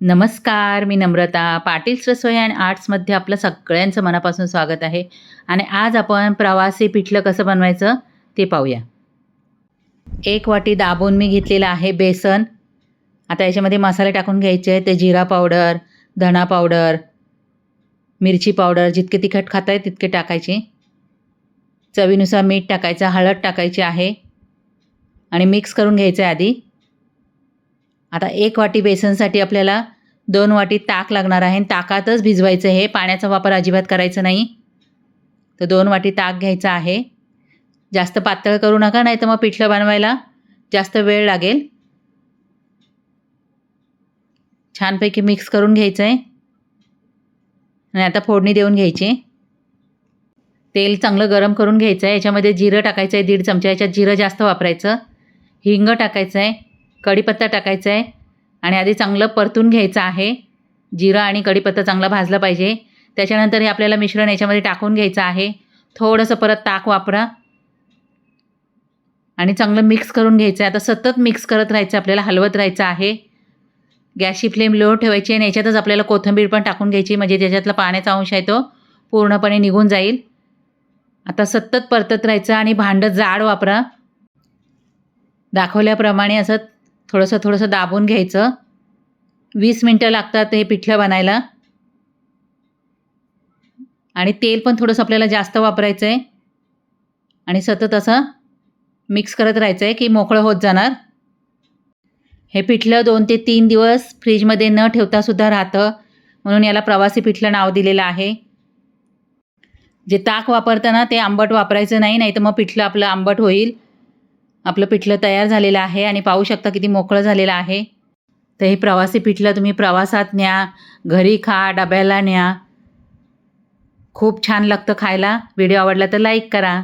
नमस्कार मी नम्रता. पाटील रसोई अँड आर्ट्समध्ये आपलं सगळ्यांचं मनापासून स्वागत आहे. आणि आज आपण प्रवासी पिठलं कसं बनवायचं ते पाहूया. एक वाटी दाबून मी घेतलेलं आहे बेसन. आता याच्यामध्ये मसाले टाकून घ्यायचे ते जिरा पावडर धणा पावडर मिरची पावडर जितके तिखट खाता आहे तितके टाकायचे. चवीनुसार मीठ टाकायचं हळद टाकायची आहे. आणि मिक्स करून घ्यायचं आहे आधी. आता एक वाटी बेसनसाठी आपल्याला दोन वाटी ताक लागणार आहे. आणि ताकातच भिजवायचं हे पाण्याचा वापर अजिबात करायचा नाही. तर दोन वाटी ताक घ्यायचा आहे. जास्त पातळ करू नका नाही तर मग पिठलं बनवायला जास्त वेळ लागेल. छानपैकी मिक्स करून घ्यायचं आहे आणि आता फोडणी देऊन घ्यायची. तेल चांगलं गरम करून घ्यायचं आहे याच्यामध्ये जिरं टाकायचं आहे दीड चमचा. याच्यात जिरं जास्त वापरायचं. हिंग टाकायचं आहे कढीपत्ता टाकायचा आहे आणि आधी चांगलं परतून घ्यायचं आहे. जिरं आणि कढीपत्ता चांगला भाजला पाहिजे. त्याच्यानंतर हे आपल्याला मिश्रण याच्यामध्ये टाकून घ्यायचं आहे. थोडंसं परत ताक वापरा. आणि चांगलं मिक्स करून घ्यायचं आहे. आता सतत मिक्स करत राहायचं आपल्याला हलवत राहायचं आहे. गॅसची फ्लेम लो ठेवायची आणि याच्यातच आपल्याला कोथिंबीर पण टाकून घ्यायची. म्हणजे त्याच्यातला पाण्याचा अंश आहे तो पूर्णपणे निघून जाईल. आता सतत परतत राहायचं आणि भांडं जाड वापरा. दाखवल्याप्रमाणे असं थोडंसं थोडंसं दाबून घ्यायचं. वीस मिनटं लागतात हे पिठलं बनायला. आणि तेल पण थोडंसं आपल्याला जास्त वापरायचं आहे आणि सतत असं मिक्स करत राहायचं आहे की मोकळं होत जाणार. हे पिठलं दोन ते तीन दिवस फ्रीजमध्ये न ठेवतासुद्धा राहतं. म्हणून याला प्रवासी पिठलं नाव दिलेलं आहे. जे ताक वापरताना ते आंबट वापरायचं नाही नाही तर मग पिठलं आपलं आंबट होईल. आपलं पिठलं तयार झालेलं आहे आणि पाहू शकता किती मोकळं झालेलं आहे. तर हे प्रवासी पिठलं तुम्ही प्रवासात न्या घरी खा डब्याला न्या. खूप छान लागतं खायला. व्हिडिओ आवडला तर लाईक करा.